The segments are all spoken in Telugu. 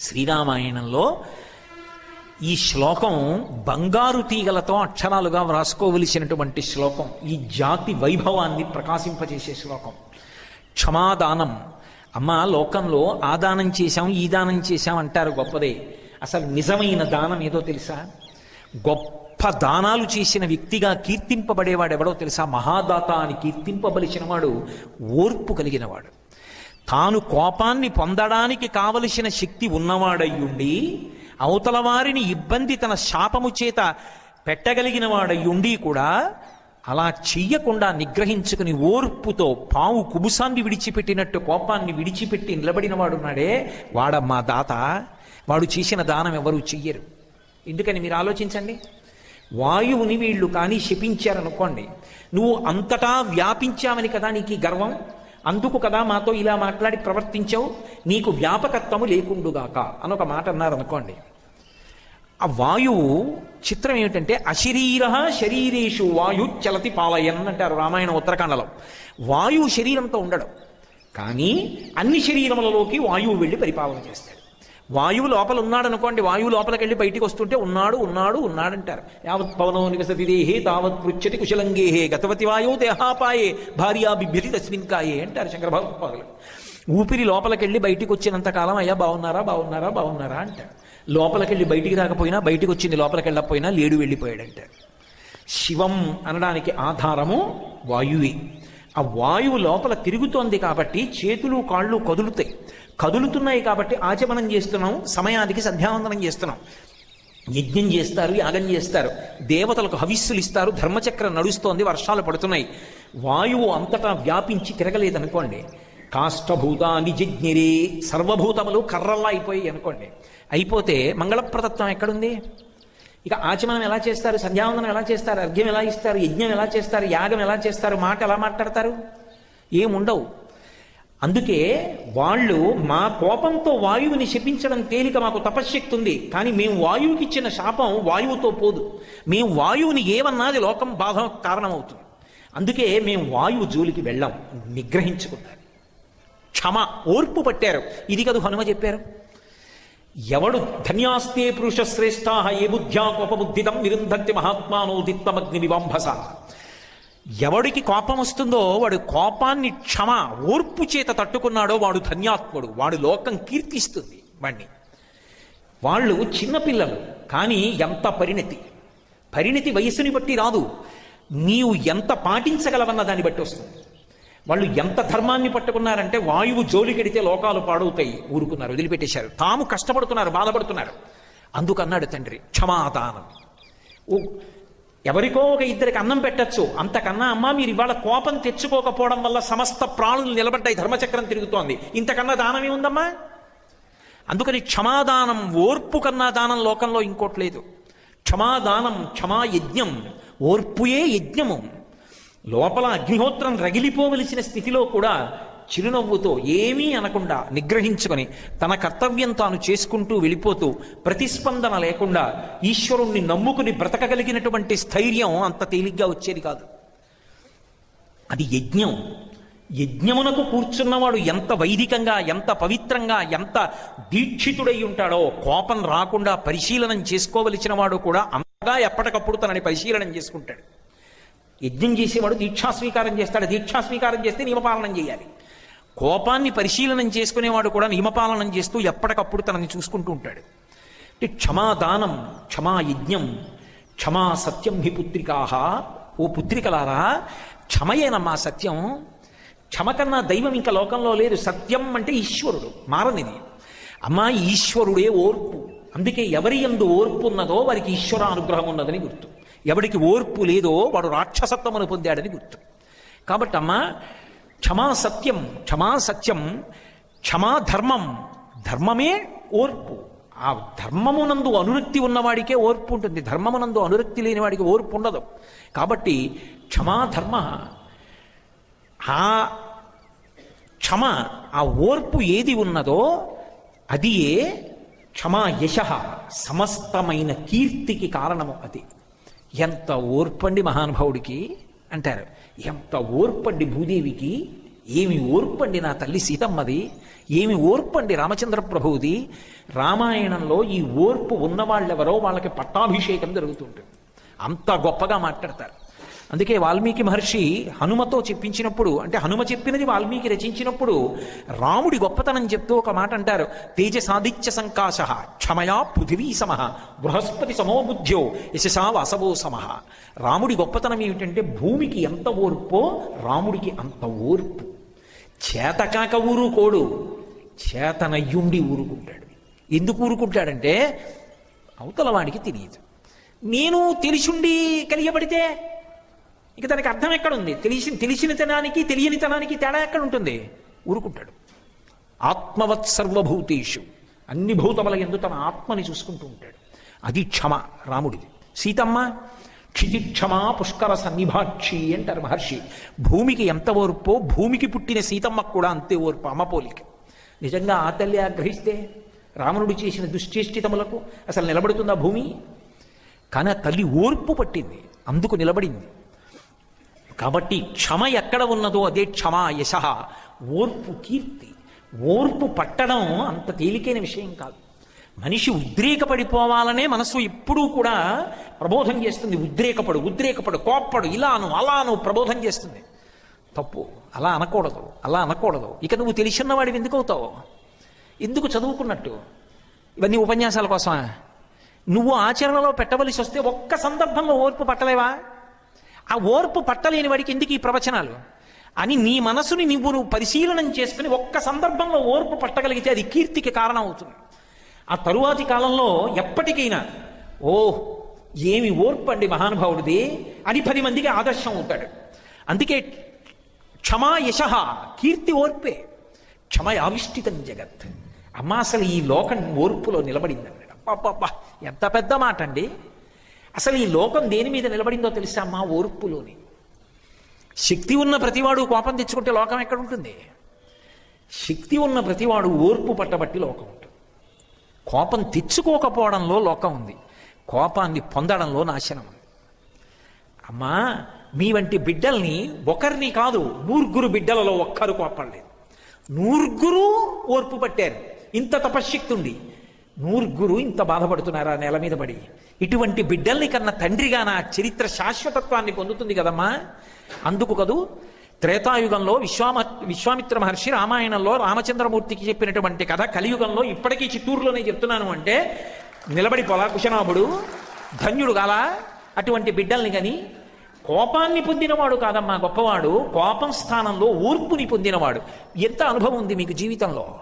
శ్రీరామాయణంలో ఈ శ్లోకం బంగారు తీగలతో అక్షరాలుగా వ్రాసుకోవలసినటువంటి శ్లోకం ఈ జాతి వైభవాన్ని ప్రకాశింపజేసే శ్లోకం. క్షమాదానం. అమ్మ లోకంలో ఆ దానం చేశాం ఈ దానం చేశాం అంటారు గొప్పదే. అసలు నిజమైన దానం ఏదో తెలుసా? గొప్ప దానాలు చేసిన వ్యక్తిగా కీర్తింపబడేవాడు ఎవడో తెలుసా? మహాదాత అని కీర్తింపబలిచిన వాడు ఓర్పు కలిగినవాడు. తాను కోపాన్ని పొందడానికి కావలసిన శక్తి ఉన్నవాడయ్యుండి అవతల వారిని ఇబ్బంది తన శాపము చేత పెట్టగలిగిన వాడయ్యుండి కూడా అలా చెయ్యకుండా నిగ్రహించుకుని ఓర్పుతో పావు కుబుసాన్ని విడిచిపెట్టినట్టు కోపాన్ని విడిచిపెట్టి నిలబడిన వాడున్నాడే వాడమ్మా దాత. వాడు చేసిన దానం ఎవరు చెయ్యరు. ఎందుకని మీరు ఆలోచించండి? వాయువుని వీళ్ళు కానీ శపించారనుకోండి నువ్వు అంతటా వ్యాపించావని కదా నీకు గర్వం? అందుకు కదా మాతో ఇలా మాట్లాడి ప్రవర్తించావు? నీకు వ్యాపకత్వము లేకుండుగాక. అని ఒక మాట అన్నారు అనుకోండి ఆ వాయువు చిత్రం ఏమిటంటే అశరీర శరీరేషు వాయు చలతి పాలయన్ అంటారు రామాయణం ఉత్తరాఖండలో వాయువు శరీరంతో ఉండడం. కానీ అన్ని శరీరములలోకి వాయువు వెళ్ళి పరిపాలన చేస్తాడు. వాయువు లోపల ఉన్నాడు అనుకోండి వాయువు లోపలికి వెళ్ళి బయటికి వస్తుంటే ఉన్నాడు ఉన్నాడు ఉన్నాడంటారు. యావత్ పవనో నికసతిదేహే తావత్ పృచ్చతి కుశలంగేహే గతవతి వాయువు దేహాపాయే భార్యా బిభ్యతి తస్మిన్ కాయే అంటారు శంకర భగవత్పాదులు ఊపిరి లోపలికెళ్ళి బయటికి వచ్చినంత కాలం అయ్యా బాగున్నారా బాగున్నారా బాగున్నారా అంటారు. లోపలికెళ్ళి బయటికి రాకపోయినా బయటికి వచ్చింది లోపలికి వెళ్ళకపోయినా లేడు వెళ్ళిపోయాడంటారు. శివం అనడానికి ఆధారము వాయువే. ఆ వాయువు లోపల తిరుగుతోంది కాబట్టి చేతులు కాళ్ళు కదులుతాయి. కదులుతున్నాయి కాబట్టి ఆచమనం చేస్తున్నాం సమయానికి సంధ్యావందనం చేస్తున్నాం. యజ్ఞం చేస్తారు యాగం చేస్తారు దేవతలకు హవిస్సులు ఇస్తారు ధర్మచక్రం నడుస్తోంది వర్షాలు పడుతున్నాయి. వాయువు అంతటా వ్యాపించి తిరగలేదనుకోండి కాష్టభూతాన్ని జిజ్ఞిరి సర్వభూతములు కర్రల్లా అయిపోయాయి అనుకోండి. అయిపోతే మంగళప్రదత్వం ఎక్కడుంది? ఇక ఆచమనం ఎలా చేస్తారు? సంధ్యావందనం ఎలా చేస్తారు? అర్ఘ్యం ఎలా ఇస్తారు? యజ్ఞం ఎలా చేస్తారు? యాగం ఎలా చేస్తారు? మాట ఎలా మాట్లాడతారు? ఏముండవు. అందుకే వాళ్ళు మా కోపంతో వాయువుని శపించడం తేలిక మాకు తపశ్శక్తి ఉంది. కానీ మేము వాయువుకి ఇచ్చిన శాపం వాయువుతో పోదు. మేము వాయువుని ఏమన్నాది లోకం బాధ కారణమవుతుంది. అందుకే మేము వాయువు జోలికి వెళ్ళాం. నిగ్రహించుకున్నారు. క్షమ ఓర్పు పట్టారు. ఇది కదు హనుమ చెప్పారు. ఎవడు ధన్యాస్తే పురుష శ్రేష్ఠా ఏ బుద్ధ్యా కోపబుద్ధితం నిరుంధత్తి మహాత్మానో దిత్తమగ్ని వివంభస. ఎవడికి కోపం వస్తుందో వాడు కోపాన్ని క్షమ ఓర్పు చేత తట్టుకున్నాడో వాడు ధన్యాత్ముడు వాడు లోకం కీర్తిస్తుంది వాణ్ణి. వాళ్ళు చిన్నపిల్లలు కానీ ఎంత పరిణతి. పరిణతి వయస్సుని బట్టి రాదు. నీవు ఎంత పాటించగలవన్న దాన్ని బట్టి వస్తుంది. వాళ్ళు ఎంత ధర్మాన్ని పట్టుకున్నారంటే వాయువు జోలికెడితే లోకాలు పాడవుతాయి ఊరుకున్నారు వదిలిపెట్టేశారు. తాము కష్టపడుతున్నారు బాధపడుతున్నారు. అందుకన్నాడు తండ్రి క్షమాదానం. ఓ ఎవరికో ఒక ఇద్దరికి అన్నం పెట్టచ్చు. అంతకన్నా అమ్మ మీరు ఇవాళ కోపం తెచ్చుకోకపోవడం వల్ల సమస్త ప్రాణులు నిలబడ్డాయి ధర్మచక్రం తిరుగుతోంది. ఇంతకన్నా దానమే ఉందమ్మా? అందుకని క్షమాదానం ఓర్పు కన్నా దానం లోకంలో ఇంకోట్లేదు క్షమాదానం క్షమా యజ్ఞం ఓర్పుయే యజ్ఞము. లోపల అగ్నిహోత్రం రగిలిపోవలసిన స్థితిలో కూడా చిరునవ్వుతో ఏమీ అనకుండా నిగ్రహించుకొని తన కర్తవ్యం తాను చేసుకుంటూ వెళ్ళిపోతూ ప్రతిస్పందన లేకుండా ఈశ్వరుణ్ణి నమ్ముకుని బ్రతకగలిగినటువంటి స్థైర్యం అంత తేలిగ్గా వచ్చేది కాదు. అది యజ్ఞం. యజ్ఞమునకు కూర్చున్నవాడు ఎంత వైదికంగా ఎంత పవిత్రంగా ఎంత దీక్షితుడై ఉంటాడో కోపం రాకుండా పరిశీలనం చేసుకోవలసిన వాడు కూడా అంతగా ఎప్పటికప్పుడు తనని పరిశీలనం చేసుకుంటాడు. యజ్ఞం చేసేవాడు దీక్షా స్వీకారం చేస్తాడు. దీక్షా స్వీకారం చేస్తే నియమపాలనం చేయాలి. కోపాన్ని పరిశీలనం చేసుకునేవాడు కూడా నియమపాలనం చేస్తూ ఎప్పటికప్పుడు తనని చూసుకుంటూ ఉంటాడు. అంటే క్షమాదానం క్షమా యజ్ఞం క్షమా సత్యం హి పుత్రికాహ. ఓ పుత్రికలారా క్షమయేనమ్మా సత్యం. క్షమ కన్నా దైవం ఇంకా లోకంలో లేదు. సత్యం అంటే ఈశ్వరుడు మారనిది. అమ్మా ఈశ్వరుడే ఓర్పు. అందుకే ఎవరి ఎందు ఓర్పు ఉన్నదో వారికి ఈశ్వర అనుగ్రహం ఉన్నదని గుర్తు. ఎవడికి ఓర్పు లేదో వాడు రాక్షసత్వమును పొందాడని గుర్తు. కాబట్టి అమ్మా క్షమా సత్యం క్షమా సత్యం క్షమా ధర్మం ధర్మమే ఓర్పు. ఆ ధర్మమునందు అనురక్తి ఉన్నవాడికే ఓర్పు ఉంటుంది. ధర్మమునందు అనురక్తి లేని వాడికి ఓర్పు ఉండదు. కాబట్టి క్షమా ధర్మ ఆ క్షమ ఆ ఓర్పు ఏది ఉన్నదో అది క్షమా యశ సమస్తమైన కీర్తికి కారణము అది. ఎంత ఓర్పండి మహానుభావుడికి అంటారు. ఎంత ఓర్పండి భూదేవికి ఏమి ఓర్పండి నా తల్లి సీతమ్మది ఏమి ఓర్పండి రామచంద్ర ప్రభువుది రామాయణంలో ఈ ఓర్పు ఉన్నవాళ్ళెవరో వాళ్ళకి పట్టాభిషేకం జరుగుతుంటుంది అంత గొప్పగా మాట్లాడతారు. అందుకే వాల్మీకి మహర్షి హనుమతో చెప్పించినప్పుడు అంటే హనుమ చెప్పినది వాల్మీకి రచించినప్పుడు రాముడి గొప్పతనం చెప్తూ ఒక మాట అంటారు. తేజసాదిత్య సంకాశ క్షమయా పృథివీ సమ బృహస్పతి సమోబుద్ధ్యో యశసా వసవో సమ. రాముడి గొప్పతనం ఏమిటంటే భూమికి ఎంత ఓర్పో రాముడికి అంత ఓర్పు. చేతకాక ఊరుకోడు చేతనయ్యుండి ఊరుకుంటాడు. ఎందుకు ఊరుకుంటాడంటే అవతల వాడికి తెలియదు. నేను తెలిసుండి కలియబడితే ఇక దానికి అర్థం ఎక్కడుంది? తెలిసి తెలిసినతనానికి తెలియనితనానికి తేడా ఎక్కడ ఉంటుంది ఊరుకుంటాడు. ఆత్మవత్ సర్వభూతేషు. అన్ని భూతముల ఎందు తన ఆత్మని చూసుకుంటూ ఉంటాడు. అది క్షమ రాముడిది. సీతమ్మ క్షితిక్షమా పుష్కర సన్నిభాక్షి అంటారు మహర్షి. భూమికి ఎంత ఓర్పో భూమికి పుట్టిన సీతమ్మకు కూడా అంతే ఓర్పు అమ్మపోలిక నిజంగా ఆ తల్లి ఆగ్రహిస్తే రావణుడు చేసిన దుశ్చేష్టితములకు అసలు నిలబడుతుందా భూమి? కానీ ఆ తల్లి ఓర్పు పట్టింది. అందుకు నిలబడింది. కాబట్టి క్షమ ఎక్కడ ఉన్నదో అదే క్షమ యశ. ఓర్పు కీర్తి. ఓర్పు పట్టడం అంత తేలికైన విషయం కాదు. మనిషి ఉద్రేకపడిపోవాలనే మనసు ఎప్పుడూ కూడా ప్రబోధం చేస్తుంది. ఉద్రేకపడు ఉద్రేకపడు కోప్పడు ఇలాను అలాను ప్రబోధం చేస్తుంది. తప్పు. అలా అనకూడదు అలా అనకూడదు. ఇక నువ్వు తెలిసిన్నవాడివి ఎందుకు అవుతావు? ఎందుకు చదువుకున్నట్టు? ఇవన్నీ ఉపన్యాసాల కోసమా? నువ్వు ఆచరణలో పెట్టవలసి వస్తే ఒక్క సందర్భంలో ఓర్పు పట్టలేవా? ఆ ఓర్పు పట్టలేని వాడికి ఎందుకు ఈ ప్రవచనాలు? అని నీ మనసుని నువ్వు నువ్వు పరిశీలనం చేసుకుని ఒక్క సందర్భంలో ఓర్పు పట్టగలిగితే అది కీర్తికి కారణం అవుతుంది ఆ తరువాతి కాలంలో ఎప్పటికైనా ఓ ఏమి ఓర్పు అండి మహానుభావుడిది అని పది మందికి ఆదర్శం అవుతాడు. అందుకే క్షమా యశ కీర్తి ఓర్పే క్షమ ఆవిష్టితం జగత్. అమ్మ అసలు ఈ లోకం ఓర్పులో నిలబడింది అన్నాడు అబ్బా ఎంత పెద్ద మాట అండి అసలు ఈ లోకం దేని మీద నిలబడిందో తెలుసా? మా ఓర్పులోని. శక్తి ఉన్న ప్రతివాడు కోపం తెచ్చుకుంటే లోకం ఎక్కడ ఉంటుంది? శక్తి ఉన్న ప్రతివాడు ఓర్పు పట్టబట్టి లోకం ఉంటుంది. కోపం తెచ్చుకోకపోవడంలో లోకం ఉంది. కోపాన్ని పొందడంలో నాశనం ఉంది. అమ్మా మీ వంటి బిడ్డల్ని ఒకరిని కాదు నూరుగురు బిడ్డలలో ఒక్కరు కోపడలేదు నూరుగురు ఓర్పు పట్టారు. ఇంత తపశ్శక్తి ఉంది. నూర్గురు ఇంత బాధపడుతున్నారా నేల మీద పడి? ఇటువంటి బిడ్డల్ని కన్నా తండ్రిగా నా చరిత్ర శాశ్వతత్వాన్ని పొందుతుంది కదమ్మా. అందుకు కదూ త్రేతాయుగంలో విశ్వామ విశ్వామిత్ర మహర్షి రామాయణంలో రామచంద్రమూర్తికి చెప్పినటువంటి కథ కలియుగంలో ఇప్పటికీ చిత్తూరులోనే చెప్తున్నాను అంటే నిలబడి పొలాకుశనాభుడు ధన్యుడు గాల అటువంటి బిడ్డల్ని కానీ కోపాన్ని పొందినవాడు కాదమ్మా గొప్పవాడు కోపం స్థానంలో ఓర్పుని పొందినవాడు. ఎంత అనుభవం ఉంది మీకు జీవితంలో?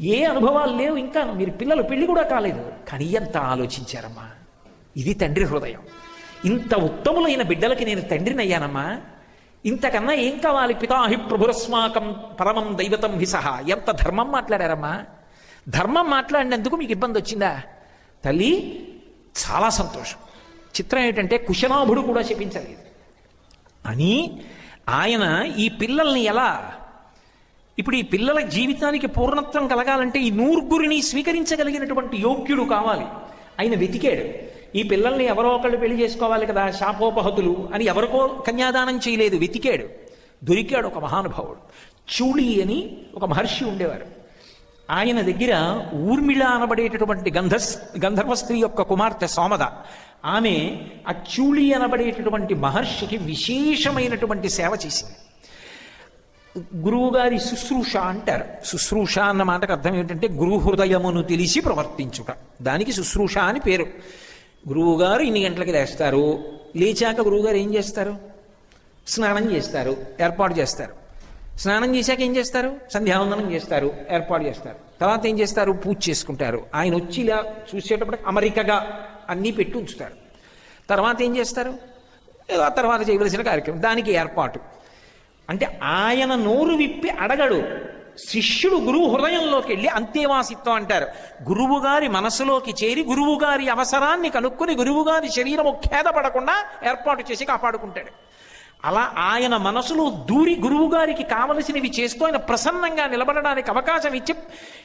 ఏ అనుభవాలు లేవు ఇంకా. మీరు పిల్లలు పెళ్ళి కూడా కాలేదు. కానీ ఎంత ఆలోచించారమ్మా. ఇది తండ్రి హృదయం. ఇంత ఉత్తములైన బిడ్డలకి నేను తండ్రినయ్యానమ్మా. ఇంతకన్నా ఏం కావాలి? పితాహి ప్రభురస్మాకం పరమం దైవతం హిసహ ఎంత ధర్మం మాట్లాడారమ్మా. ధర్మం మాట్లాడినందుకు మీకు ఇబ్బంది వచ్చిందా? తల్లి చాలా సంతోషం. చిత్రం ఏంటంటే కుశనాభుడు కూడా చెప్పించలేదు అని ఆయన ఈ పిల్లల్ని ఎలా ఇప్పుడు ఈ పిల్లల జీవితానికి పూర్ణత్వం కలగాలంటే ఈ నూరుగురిని స్వీకరించగలిగినటువంటి యోగ్యుడు కావాలి. ఆయన వెతికాడు. ఈ పిల్లల్ని ఎవరో ఒకళ్ళు పెళ్ళి చేసుకోవాలి కదా శాపోపహతులు అని ఎవరికో కన్యాదానం చేయలేదు వెతికాడు. దొరికాడు ఒక మహానుభావుడు. చూళి అని ఒక మహర్షి ఉండేవారు. ఆయన దగ్గర ఊర్మిళ అనబడేటటువంటి గంధ గంధర్వ స్త్రీ యొక్క కుమార్తె సోమద. ఆమె ఆ చూళి అనబడేటటువంటి మహర్షికి విశేషమైనటువంటి సేవ చేసింది. గురువుగారి శుశ్రూష అంటారు. శుశ్రూష అన్న మాటకు అర్థం ఏంటంటే గురు హృదయమును తెలిసి ప్రవర్తించుట. దానికి శుశ్రూష అని పేరు. గురువుగారు ఇన్ని గంటలకి లేస్తారు. లేచాక గురువుగారు ఏం చేస్తారు? స్నానం చేస్తారు. ఏర్పాటు చేస్తారు. స్నానం చేశాక ఏం చేస్తారు? సంధ్యావందనం చేస్తారు. ఏర్పాటు చేస్తారు. తర్వాత ఏం చేస్తారు? పూజ చేసుకుంటారు. ఆయన వచ్చి ఇలా చూసేటప్పుడు అమరికగా అన్నీ పెట్టి ఉంచుతారు. తర్వాత ఏం చేస్తారు? ఏదో తర్వాత చేయవలసిన కార్యక్రమం. దానికి ఏర్పాటు. అంటే ఆయన నోరు విప్పి అడగడు. శిష్యుడు గురువు హృదయంలోకి వెళ్ళి అంతేవాసిత్వం అంటారు. గురువుగారి మనసులోకి చేరి గురువుగారి అవసరాన్ని కనుక్కొని గురువుగారి శరీరం ఖేదపడకుండా ఏర్పాటు చేసి కాపాడుకుంటాడు. అలా ఆయన మనసులో దూరి గురువు గారికి కావలసినవి చేస్తూ ఆయన ప్రసన్నంగా నిలబడడానికి అవకాశం ఇచ్చి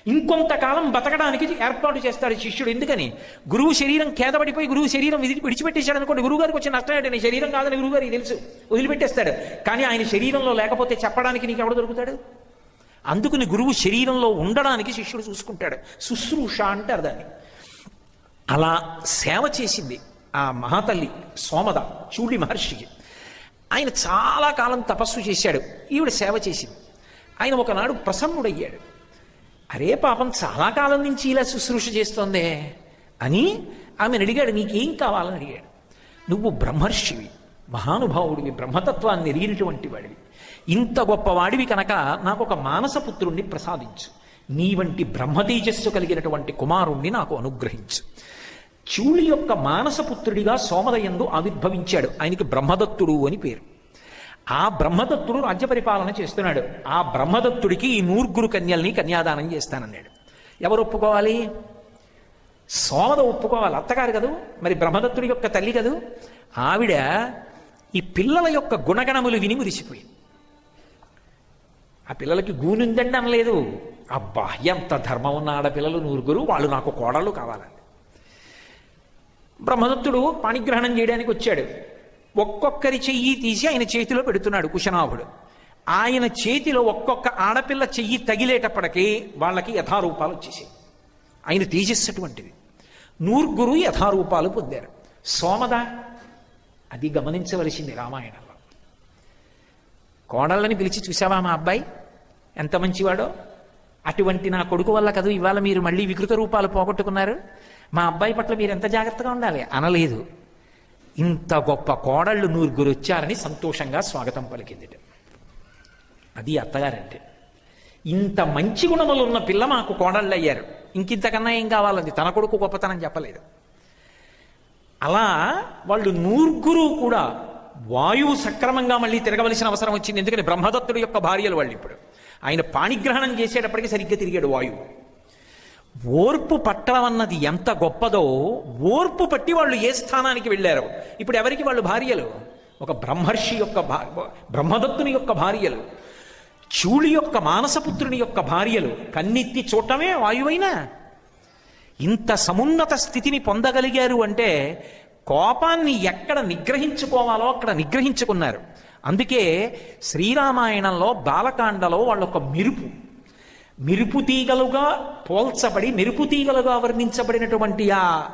ఇంకొంతకాలం బతకడానికి ఏర్పాటు చేస్తాడు శిష్యుడు. ఎందుకని? గురువు శరీరం కేదపడిపోయి గురువు శరీరం విడిచిపెట్టేశాడు అనుకోండి గురువు గారికి వచ్చిన నష్టం ఏంటి నీ శరీరం కాదని గురువు గారికి తెలుసు వదిలిపెట్టేస్తాడు. కానీ ఆయన శరీరంలో లేకపోతే చెప్పడానికి నీకు ఎవడు దొరుకుతాడు? అందుకుని గురువు శరీరంలో ఉండడానికి శిష్యుడు చూసుకుంటాడు. శుశ్రూష అంటారు దాన్ని అలా సేవ చేసింది ఆ మహాతల్లి సోమద చూడి మహర్షికి. ఆయన చాలా కాలం తపస్సు చేశాడు. ఈవిడ సేవ చేసింది. ఆయన ఒకనాడు ప్రసన్నుడయ్యాడు. అరే పాపం చాలా కాలం నుంచి ఇలా శుశ్రూష చేస్తోందే అని ఆమెను అడిగాడు. నీకేం కావాలని అడిగాడు. నువ్వు బ్రహ్మర్షివి మహానుభావుడివి బ్రహ్మతత్వాన్ని ఎరిగినటువంటి వాడివి. ఇంత గొప్పవాడివి కనుక నాకు ఒక మానసపుత్రుణ్ణి ప్రసాదించు. నీ వంటి బ్రహ్మతేజస్సు కలిగినటువంటి కుమారుణ్ణి నాకు అనుగ్రహించు. చూళి యొక్క మానసపుత్రుడిగా సోమదయందు ఆవిర్భవించాడు. ఆయనకి బ్రహ్మదత్తుడు అని పేరు. ఆ బ్రహ్మదత్తుడు రాజ్య పరిపాలన చేస్తున్నాడు. ఆ బ్రహ్మదత్తుడికి ఈ నూర్గురు కన్యల్ని కన్యాదానం చేస్తానన్నాడు. ఎవరు ఒప్పుకోవాలి? సోమద ఒప్పుకోవాలి. అత్తగారు కదూ? మరి బ్రహ్మదత్తుడి యొక్క తల్లి కదూ? ఆవిడ ఈ పిల్లల యొక్క గుణగణములు విని మురిసిపోయింది. ఆ పిల్లలకి గూనుందండి అనలేదు. అబ్బా ఎంత ధర్మం ఉన్న ఆడపిల్లలు నూరుగురు. వాళ్ళు నాకు కోడళ్ళు కావాలని బ్రహ్మదత్తుడు పాణిగ్రహణం చేయడానికి వచ్చాడు. ఒక్కొక్కరి చెయ్యి తీసి ఆయన చేతిలో పెడుతున్నాడు కుశనాభుడు. ఆయన చేతిలో ఒక్కొక్క ఆడపిల్ల చెయ్యి తగిలేటప్పటికీ వాళ్ళకి యథారూపాలు వచ్చేసాయి. ఆయన తేజస్సటువంటిది. నూర్గురు యథారూపాలు పొందారు. సోమద అది గమనించవలసింది రామాయణంలో. కోడళ్ళని పిలిచి చూసావా మా అబ్బాయి? ఎంత మంచివాడో? అటువంటి నా కొడుకు వల్ల కదా ఇవాళ మీరు మళ్ళీ వికృత రూపాలు పోగొట్టుకున్నారు? మా అబ్బాయి పట్ల మీరు ఎంత జాగ్రత్తగా ఉండాలి? అనలేదు. ఇంత గొప్ప కోడళ్ళు నూరుగురు వచ్చారని సంతోషంగా స్వాగతం పలికింది అది అత్తగారంటే. ఇంత మంచి గుణములు ఉన్న పిల్ల మాకు కోడళ్ళు అయ్యారు ఇంకింతకన్నా ఏం కావాలండి తన కొడుకు గొప్పతనం చెప్పలేదు. అలా వాళ్ళు నూర్గురు కూడా వాయువు సక్రమంగా మళ్ళీ తిరగవలసిన అవసరం వచ్చింది. ఎందుకని? బ్రహ్మదత్తుడి యొక్క భార్యలు వాళ్ళు ఇప్పుడు. ఆయన పాణిగ్రహణం చేసేటప్పటికి సరిగ్గా తిరిగాడు వాయువు. ఓర్పు పట్టడం అన్నది ఎంత గొప్పదో ఓర్పు పట్టి వాళ్ళు ఏ స్థానానికి వెళ్ళారు? ఇప్పుడు ఎవరికి వాళ్ళు భార్యలు? ఒక బ్రహ్మర్షి యొక్క భా- బ్రహ్మదత్తుని యొక్క భార్యలు చూళి యొక్క మానసపుత్రుని యొక్క భార్యలు కన్నెత్తి చూడటమే వాయువైనా? ఇంత సమున్నత స్థితిని పొందగలిగారు అంటే కోపాన్ని ఎక్కడ నిగ్రహించుకోవాలో అక్కడ నిగ్రహించుకున్నారు. అందుకే శ్రీరామాయణంలో బాలకాండలో వాళ్ళొక మెరుపు. మెరుపు తీగలుగా పోల్చబడి మెరుపు తీగలుగా వర్ణించబడినటువంటి ఆ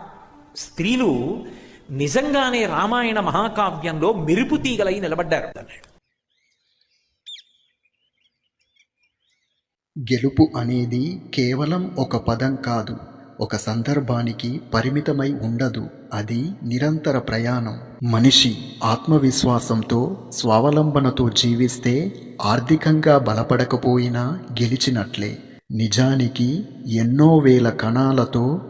స్త్రీలు నిజంగానే రామాయణ మహాకావ్యంలో మెరుపు తీగలై నిలబడ్డారు. గెలుపు అనేది కేవలం ఒక పదం కాదు. ఒక సందర్భానికి పరిమితమై ఉండదు. అది నిరంతర ప్రయాణం. మనిషి ఆత్మవిశ్వాసంతో స్వావలంబనతో జీవిస్తే ఆర్థికంగా బలపడకపోయినా గెలిచినట్లే. నిజానికి ఎన్నో వేల కణాలతో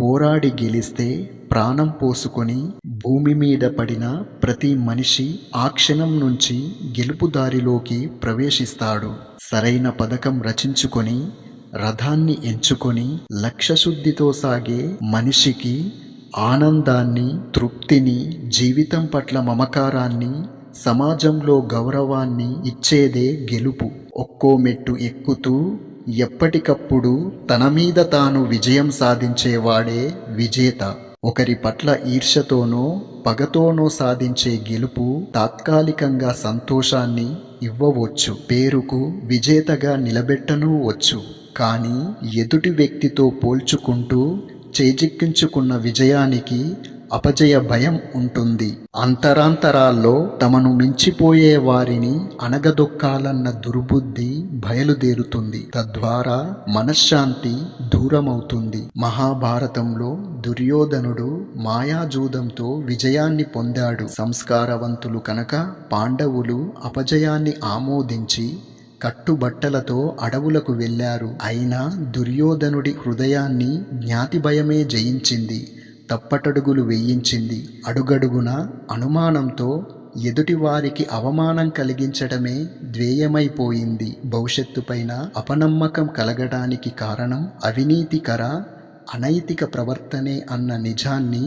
పోరాడి గెలిస్తే ప్రాణం పోసుకొని భూమి మీద పడిన ప్రతి మనిషి ఆ క్షణం నుంచి గెలుపు దారిలోకి ప్రవేశిస్తాడు. సరైన పథకం రచించుకొని రథాన్ని ఎంచుకొని లక్ష్యశుద్ధితో సాగే మనిషికి ఆనందాన్ని తృప్తిని జీవితం పట్ల మమకారాన్ని సమాజంలో గౌరవాన్ని ఇచ్చేదే గెలుపు. ఒక్కో మెట్టు ఎక్కుతూ ఎప్పటికప్పుడు తన మీద తాను విజయం సాధించేవాడే విజేత. ఒకరి పట్ల ఈర్ష్యతోనో పగతోనో సాధించే గెలుపు తాత్కాలికంగా సంతోషాన్ని ఇవ్వవచ్చు పేరుకు విజేతగా నిలబెట్టనూ వచ్చు. కానీ ఎదుటి వ్యక్తితో పోల్చుకుంటూ చేజిక్కించుకున్న విజయానికి అపజయ భయం ఉంటుంది. అంతరాంతరాల్లో తమను మించిపోయే వారిని అణగదొక్కాలన్న దుర్బుద్ధి బయలుదేరుతుంది. తద్వారా మనశ్శాంతి దూరమవుతుంది. మహాభారతంలో దుర్యోధనుడు మాయాజూదంతో విజయాన్ని పొందాడు. సంస్కారవంతులు కనుక పాండవులు అపజయాన్ని ఆమోదించి కట్టుబట్టలతో అడవులకు వెళ్ళారు. అయినా దుర్యోధనుడి హృదయాన్ని జ్ఞాతి భయమే జయించింది. తప్పటడుగులు వేయించింది. అడుగడుగున అనుమానంతో ఎదుటివారికి అవమానం కలిగించడమే ధ్యేయమైపోయింది. భవిష్యత్తుపైన అపనమ్మకం కలగడానికి కారణం అవినీతికర అనైతిక ప్రవర్తనే అన్న నిజాన్ని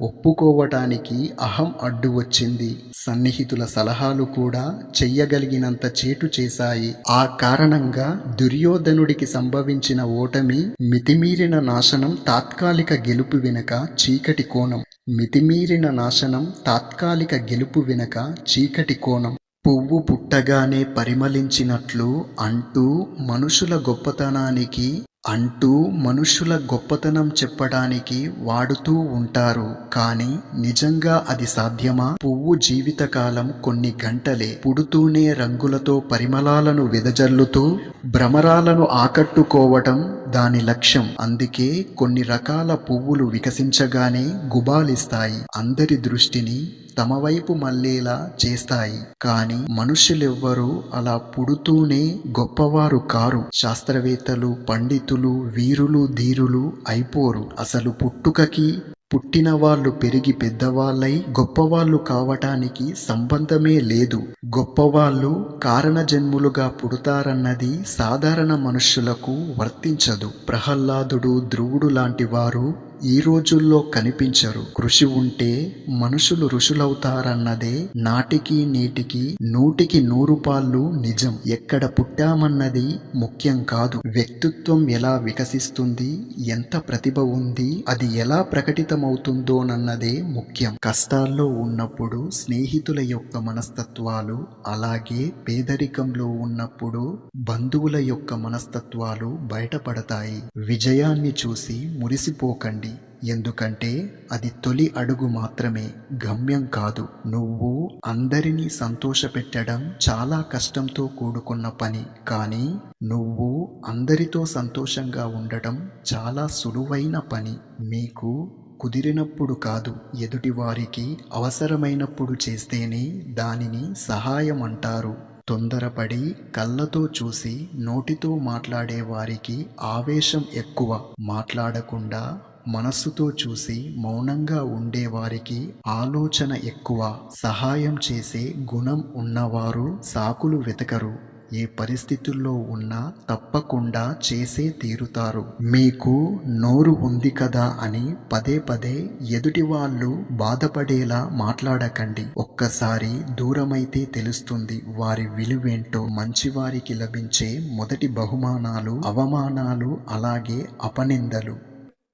ఒప్పుకోవటానికి అహం అడ్డు వచ్చింది. సన్నిహితుల సలహాలు కూడా చెయ్యగలిగినంత చేటు చేశాయి. ఆ కారణంగా దుర్యోధనుడికి సంభవించిన ఓటమి మితిమీరిన నాశనం తాత్కాలిక గెలుపు వెనుక చీకటి కోణం. మితిమీరిన నాశనం తాత్కాలిక గెలుపు వెనుక చీకటి కోణం. పువ్వు పుట్టగానే పరిమళించినట్లు అంటూ మనుషుల గొప్పతనానికి అంటూ మనుషుల గొప్పతనం చెప్పడానికి వాడుతూ ఉంటారు. కానీ నిజంగా అది సాధ్యమా? పువ్వు జీవితకాలం కొన్ని గంటలే పుడుతూనే రంగులతో పరిమళాలను వెదజల్లుతూ భ్రమరాలను ఆకట్టుకోవటం దాని లక్ష్యం అందుకే కొన్ని రకాల పువ్వులు వికసించగానే గుబాలిస్తాయి. అందరి దృష్టిని తమ వైపు మళ్ళేలా చేస్తాయి. కానీ మనుషులెవ్వరూ అలా పుడుతూనే గొప్పవారు కారు. శాస్త్రవేత్తలు పండితులు వీరులు ధీరులు అయిపోరు. అసలు పుట్టుకకి పుట్టిన వాళ్ళు పెరిగి పెద్దవాళ్ళై గొప్పవాళ్ళు కావటానికి సంబంధమే లేదు. గొప్పవాళ్ళు కారణజన్ములుగా పుడతారన్నది సాధారణ మనుష్యులకు వర్తించదు. ప్రహ్లాదుడు ధ్రువుడు లాంటి వారు ఈ రోజుల్లో కనిపించరు. కృషి ఉంటే మనుషులు ఋషులవుతారన్నదే నాటికి నేటికి నూటికి నూరు పాళ్ళు నిజం. ఎక్కడ పుట్టామన్నది ముఖ్యం కాదు. వ్యక్తిత్వం ఎలా వికసిస్తుంది ఎంత ప్రతిభ ఉంది అది ఎలా ప్రకటితమవుతుందోనన్నదే ముఖ్యం. కష్టాల్లో ఉన్నప్పుడు స్నేహితుల యొక్క మనస్తత్వాలు అలాగే పేదరికంలో ఉన్నప్పుడు బంధువుల యొక్క మనస్తత్వాలు బయటపడతాయి. విజయాన్ని చూసి మురిసిపోకండి. ఎందుకంటే అది తొలి అడుగు మాత్రమే గమ్యం కాదు. నువ్వు అందరినీ సంతోషపెట్టడం చాలా కష్టంతో కూడుకున్న పని. కానీ నువ్వు అందరితో సంతోషంగా ఉండటం చాలా సులువైన పని. మీకు కుదిరినప్పుడు కాదు ఎదుటివారికి అవసరమైనప్పుడు చేస్తేనే దానిని సహాయం అంటారు తొందరపడి కళ్ళతో చూసి నోటితో మాట్లాడే వారికి ఆవేశం ఎక్కువ. మాట్లాడకుండా మనస్సుతో చూసి మౌనంగా ఉండేవారికి ఆలోచన ఎక్కువ సహాయం చేసే గుణం ఉన్నవారు సాకులు వెతకరు. ఏ పరిస్థితుల్లో ఉన్నా తప్పకుండా చేసే తీరుతారు. మీకు నోరు ఉంది కదా అని పదే పదే ఎదుటి వాళ్ళు బాధపడేలా మాట్లాడకండి. ఒక్కసారి దూరమైతే తెలుస్తుంది వారి విలువేంటో మంచివారికి లభించే మొదటి బహుమానాలు అవమానాలు అలాగే అపనిందలు.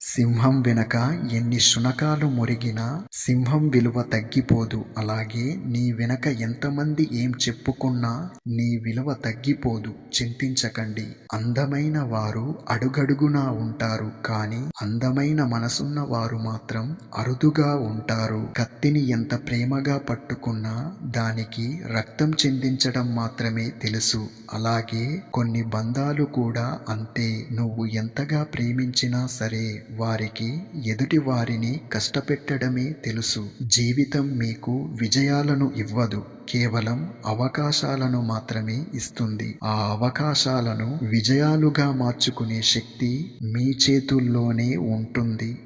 సింహం వెనక ఎన్ని శునకాలు మురిగినా సింహం విలువ తగ్గిపోదు. అలాగే నీ వెనక ఎంతమంది ఏం చెప్పుకున్నా నీ విలువ తగ్గిపోదు. చింతించకండి. అందమైన వారు అడుగడుగునా ఉంటారు. కానీ అందమైన మనసున్న వారు మాత్రం అరుదుగా ఉంటారు. కత్తిని ఎంత ప్రేమగా పట్టుకున్నా దానికి రక్తం చిందించడం మాత్రమే తెలుసు. అలాగే కొన్ని బంధాలు కూడా అంతే. నువ్వు ఎంతగా ప్రేమించినా సరే వారికి ఎదుటి వారిని కష్టపెట్టడమే తెలుసు. జీవితం మీకు విజయాలను ఇవ్వదు. కేవలం అవకాశాలను మాత్రమే ఇస్తుంది. ఆ అవకాశాలను విజయాలుగా మార్చుకునే శక్తి మీ చేతుల్లోనే ఉంటుంది.